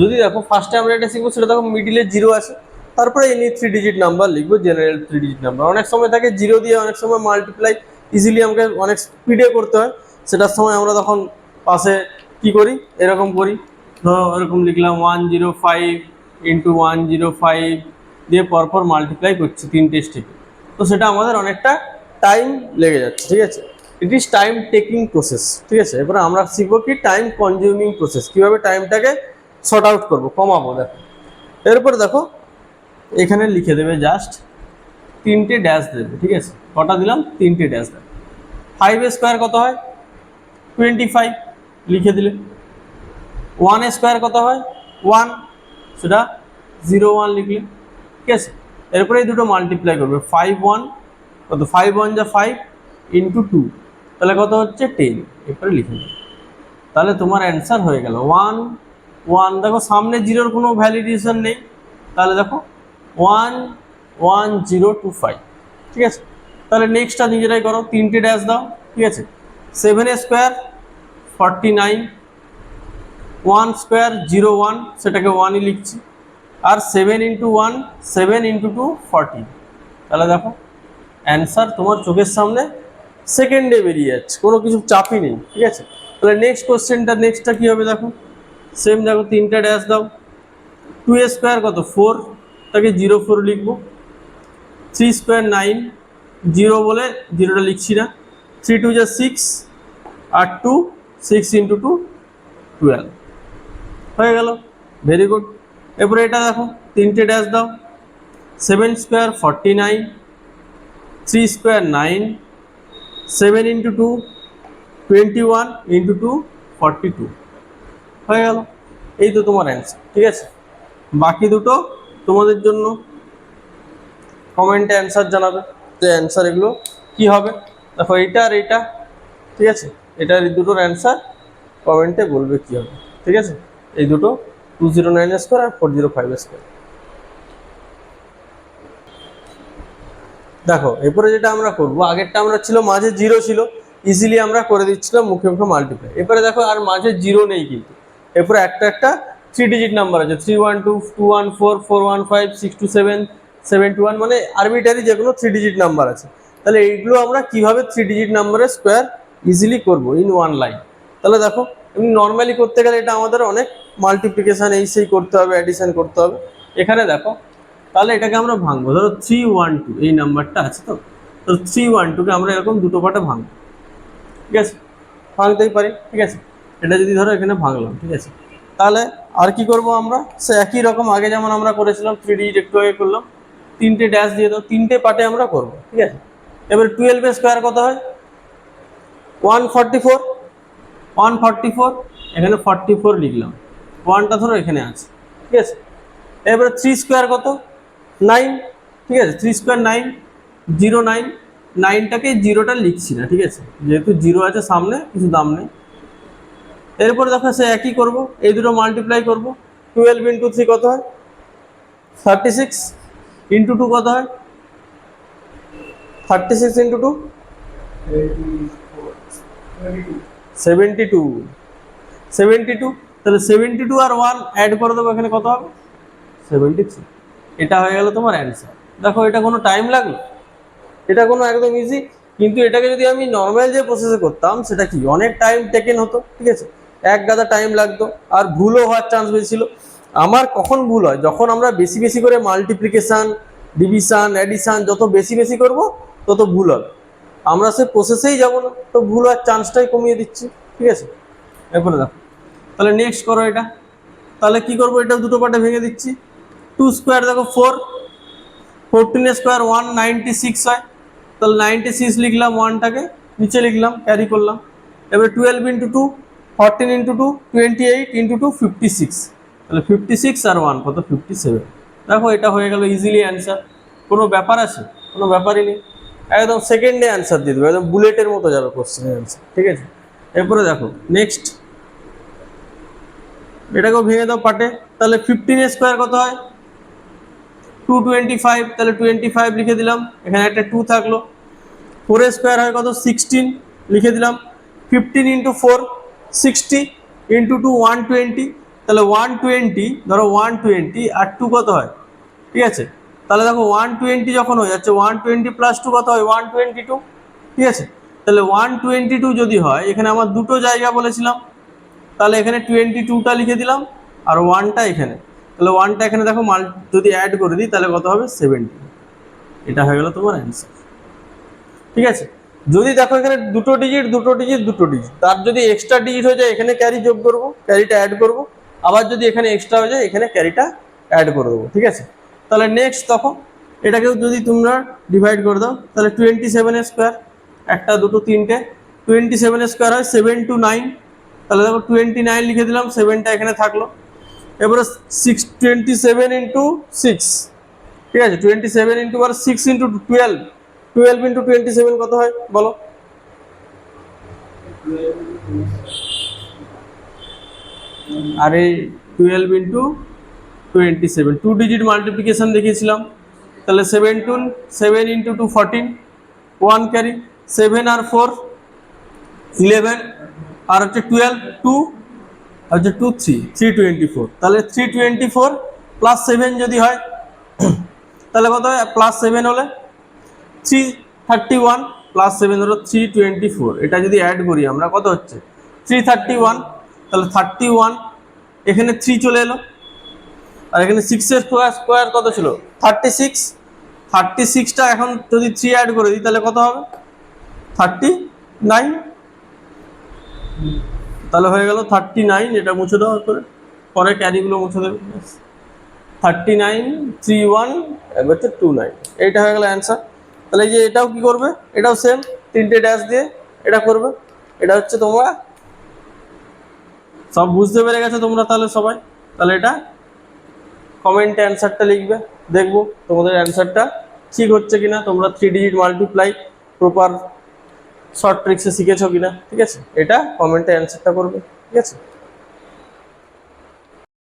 যদি দেখো ফার্স্টে আমরা এটা শিখব সেটা দেখো মিডিলে জিরো আছে তারপরে এনি থ্রি ডিজিট নাম্বার লিখব জেনারেল থ্রি ডিজিট নাম্বার অনেক সময় থাকে জিরো দিয়ে অনেক সময় মাল্টিপ্লাই ইজিলি আমাকে অনেক স্পিডে করতে হয়। সেটার সময় আমরা তখন পাশে কি করি? এরকম করি। ধরো এরকম লিখলাম one zero five into one zero five দিয়ে পরপর মাল্টিপ্লাই করছি তিনটে স্টেপে তো সেটা আমাদের অনেকটা টাইম লেগে যাচ্ছে, ঠিক আছে? It is time taking process ঠিক আছে? এরপরে আমরা শিখব কি টাইম কনজিউমিং প্রসেস কীভাবে টাইমটাকে শর্ট আউট করব, কমাবো, দেখো। এরপর দেখো, এখানে লিখে দেবে জাস্ট তিনটে ড্যাশ দেবে, ঠিক আছে? কটা দিলাম? তিনটে ড্যাশ দেবে। ফাইভ স্কোয়ার কত হয়? টোয়েন্টি ফাইভ লিখে দিলে। ওয়ান স্কোয়ার কত হয়? ওয়ান সেটা জিরো ওয়ান লিখলে, ঠিক আছে? এরপরে এই দুটো মাল্টিপ্লাই করবে ফাইভ ওয়ান কত? ফাইভ ওয়ান যা ফাইভ ইন্টু টু তাহলে কত হচ্ছে? টেন এরপরে লিখে দেবে তাহলে তোমার অ্যান্সার হয়ে গেল ওয়ান ওয়ান, দেখো সামনে জিরোর কোনো ভ্যালিডেশন নেই। তাহলে দেখো, one one, zero, two, five. ঠিক আছে? তাহলে নেক্সটটা নিজেরাই করো, তিনটে ড্যাশ দাও, ঠিক আছে? Seven square forty nine one square zero one সেটাকে ওয়ানই লিখছি। আর seven into one seven into two forty তাহলে দেখো অ্যান্সার তোমার চোখের সামনে সেকেন্ডে বেরিয়ে যাচ্ছে। কোনো কিছু চাপই নেই, ঠিক আছে? তাহলে নেক্সট কোশ্চেনটা নেক্সটটা কী হবে দেখো? সেম দেখো, তিনটা ড্যাশ দাও। টু স্কোয়ার কত? ফোর তাকে জিরো ফোর লিখব। থ্রি স্কোয়ার নাইন জিরো বলে জিরোটা লিখছি না। থ্রি টু যা সিক্স আর two six into two twelve হয়ে গেল। ভেরি গুড এরপরে এটা দেখো, তিনটে ড্যাশ দাও। Seven square forty nine three square nine seven into two twenty one into two forty two হয়ে গেল। এই তো তোমার অ্যান্সার ঠিক আছে? বাকি দুটো তোমাদের জন্য কমেন্টে অ্যান্সার জানাবে। যে অ্যান্সার এগুলো কি হবে? দেখো, এইটা আর এইটা, ঠিক আছে? এটার এই দুটোর অ্যান্সার কমেন্টে বলবে কি হবে, ঠিক আছে? এই দুটো টু জিরো নাইন স্কোয়ার আর ফোর জিরো ফাইভ স্কোয়ার দেখো, এরপরে যেটা আমরা করব, আগেরটা আমরা ছিল, মাঝে জিরো ছিল ইজিলি আমরা করে দিচ্ছিলাম, মুখে মুখে মাল্টিপ্লাই এরপরে দেখো, আর মাঝে জিরো নেই কিন্তু। এরপরে একটা একটা থ্রি ডিজিট নাম্বার আছে three one two two one four four one five six two seven seven two one মানে আরবিটারি যে কোনো থ্রি ডিজিট নাম্বার আছে। তাহলে এইগুলো আমরা কীভাবে থ্রি ডিজিট নাম্বারের স্কোয়ার ইজিলি করব ইন ওয়ান লাইন তাহলে দেখো, এমনি নর্মালি করতে গেলে এটা আমাদের অনেক মাল্টিপ্লিকেশান এই সেই করতে হবে অ্যাডিশান করতে হবে। এখানে দেখো, তাহলে এটাকে আমরা ভাঙবো। ধরো থ্রি ওয়ান টু এই নাম্বারটা আছে তো? তো থ্রি ওয়ান টুকে আমরা এরকম দুটো পাটে ভাঙবো। ঠিক আছে? ভাঙতেই পারি, ঠিক আছে? এটা যদি ধরো এখানে ভাঙলাম, ঠিক আছে? তাহলে আর কি করব আমরা? সে একই রকম আগে যেমন আমরা করেছিলাম থ্রি ডিজিট একটু আগে করলাম। তিনটে ড্যাশ দিয়ে দাও, তিনটে পার্টে আমরা করব, ঠিক আছে? এবার টুয়েলভ স্কোয়ার কত হয়? One forty four one forty four এখানে ফর্টি ফোর লিখলাম ওয়ানটা ধরো এখানে আছে, ঠিক আছে? এবারে থ্রি স্কোয়ার কত? নাইন ঠিক আছে? Three square nine zero nine নাইনটাকে জিরোটা লিখছি না, ঠিক আছে? যেহেতু জিরো আছে সামনে, কিছু দাম নেই। এরপরে দেখো সে একই করব, এই দুটো মাল্টিপ্লাই করব। টুয়েলভ ইন্টু থ্রি কত হয়? থার্টি সিক্স ইন্টু টু কত হয়? Thirty six into two seventy two seventy two তাহলে সেভেন্টি টু আর ওয়ান অ্যাড করে দেবো, এখানে কত হবে? সেভেন্টি থ্রি এটা হয়ে গেল তোমার অ্যান্সার দেখো, এটা কোনো টাইম লাগল? এটা কোনো একদম ইজি কিন্তু এটাকে যদি আমি নর্মাল যে প্রসেসে করতাম, সেটা কি? অনেক টাইম টেকেন হতো, ঠিক আছে? এক গাদা টাইম লাগতো আর ভুলও হওয়ার চান্স হয়েছিল আমার কখন ভুল হয়? যখন আমরা বেশি বেশি করে মাল্টিপ্লিকেশান ডিভিশন অ্যাডিশান যত বেশি বেশি করব, তত ভুল হবে। আমরা সে প্রসেসেই যাব না, তো ভুল হওয়ার চান্সটাই কমিয়ে দিচ্ছি, ঠিক আছে? এরপরে দেখো। তাহলে নেক্সট করো এটা। তাহলে কি করব? এটা দুটো পার্টে ভেঙে দিচ্ছি। টু স্কোয়ার দেখো four fourteen square one ninety six হয়। তাহলে নাইনটি সিক্স লিখলাম ওয়ানটাকে নিচে লিখলাম ক্যারি করলাম। এবার twelve into two fourteen into two twenty eight into two fifty six তাহলে ফিফটি সিক্স আর ওয়ান কত? ফিফটি সেভেন দেখো, এটা হয়ে গেল ইজিলি অ্যান্সার কোনো ব্যাপার আছে? কোনো ব্যাপারই নেই। একদম সেকেন্ডে অ্যান্সার দিয়ে দেবো। একদম বুলেটের মতো যাবে কোশ্চেনের অ্যান্সার ঠিক আছে? এরপরে দেখো নেক্সট এটাকেও ভেঙে দাও পাটে। তাহলে ফিফটিন স্কোয়ার কত হয়? টু টোয়েন্টি ফাইভ তাহলে টোয়েন্টি ফাইভ লিখে দিলাম। এখানে একটা টু থাকল। ফোর স্কোয়ার হয় কত? সিক্সটিন লিখে দিলাম। Fifteen into four sixty into two one twenty তাহলে ওয়ান টোয়েন্টি ধরো ওয়ান টোয়েন্টি আর টু কত হয়? ঠিক আছে? তাহলে দেখো ওয়ান টোয়েন্টি যখন হয়ে যাচ্ছে ওয়ান টোয়েন্টি প্লাস টু কত হয়? ওয়ান টোয়েন্টি টু ঠিক আছে? তাহলে ওয়ান টোয়েন্টি টু যদি হয়, এখানে আমার দুটো জায়গা বলেছিলাম, তাহলে এখানে টোয়েন্টি টুটা লিখে দিলাম, আর ওয়ানটা এখানে। তাহলে ওয়ানটা এখানে দেখো মাল যদি অ্যাড করে দিই, তাহলে কত হবে? সেভেন্টি এটা হয়ে গেল তোমার অ্যান্সার ঠিক আছে? যদি দেখো এখানে দুটো ডিজিট দুটো ডিজিট দুটো ডিজিট তার যদি এক্সট্রা ডিজিট হয়ে যায়, এখানে ক্যারি যোগ করব ক্যারিটা অ্যাড করব। আবার যদি এখানে এক্সট্রা হয়ে যায়, এখানে ক্যারিটা অ্যাড করে দেবো, ঠিক আছে? তাহলে নেক্সট তখন এটাকেও যদি তোমরা ডিভাইড করে দাও, তাহলে টোয়েন্টি সেভেনের স্কোয়ার একটা, দুটো, তিনটে টোয়েন্টি সেভেনের স্কোয়ার হয় সেভেন টু নাইন তাহলে দেখো টোয়েন্টি নাইন লিখে দিলাম সেভেনটা এখানে থাকল। এবারে six twenty seven into six ঠিক আছে? টোয়েন্টি সেভেন ইন্টু আর six into twelve twelve into twenty seven কত হয়? বলো। আর এই twelve into twenty seven two digit multiplication দেখিয়েছিলাম। তাহলে seven two seven into two fourteen one carry seven আর four eleven আর হচ্ছে টুয়েলভ টু আর হচ্ছে two three three twenty four তাহলে three twenty four plus seven যদি হয়, তাহলে কত হয়? প্লাস সেভেন হলে three thirty one plus seven হলো থ্রি টোয়েন্টি ফোর এটা যদি অ্যাড করি আমরা, কত হচ্ছে? থ্রি থার্টি ওয়ান তাহলে থার্টি ওয়ান এখানে থ্রি চলে এলো। আর এখানে সিক্সের স্কোয়ার স্কোয়ার কত ছিল? থার্টি সিক্স থার্টি সিক্সটা এখন যদি থ্রি অ্যাড করে দিই, তাহলে কত হবে? থার্টি নাইন তাহলে হয়ে গেল থার্টি নাইন এটা মুছে দেওয়ার পরে। পরে ক্যারিগুলো মুছে দেবে। থার্টি নাইন থ্রি ওয়ান এবার টু নাইন এইটা হয়ে গেল অ্যান্সার তাহলে যে এটাও কি করবে? এটাও সেম তিনটে ড্যাশ দিয়ে এটা করবে। এটা হচ্ছে তোমরা সব বুঝতে পেরে গেছো তোমরা তাহলে সবাই? তাহলে এটা কমেন্টে অ্যান্সারটা লিখবে। দেখব তোমাদের অ্যান্সারটা ঠিক হচ্ছে কিনা, তোমরা three digit multiply proper short ট্রিক্সে শিখেছো কিনা, ঠিক আছে? এটা কমেন্টে অ্যান্সারটা করবে, ঠিক আছে?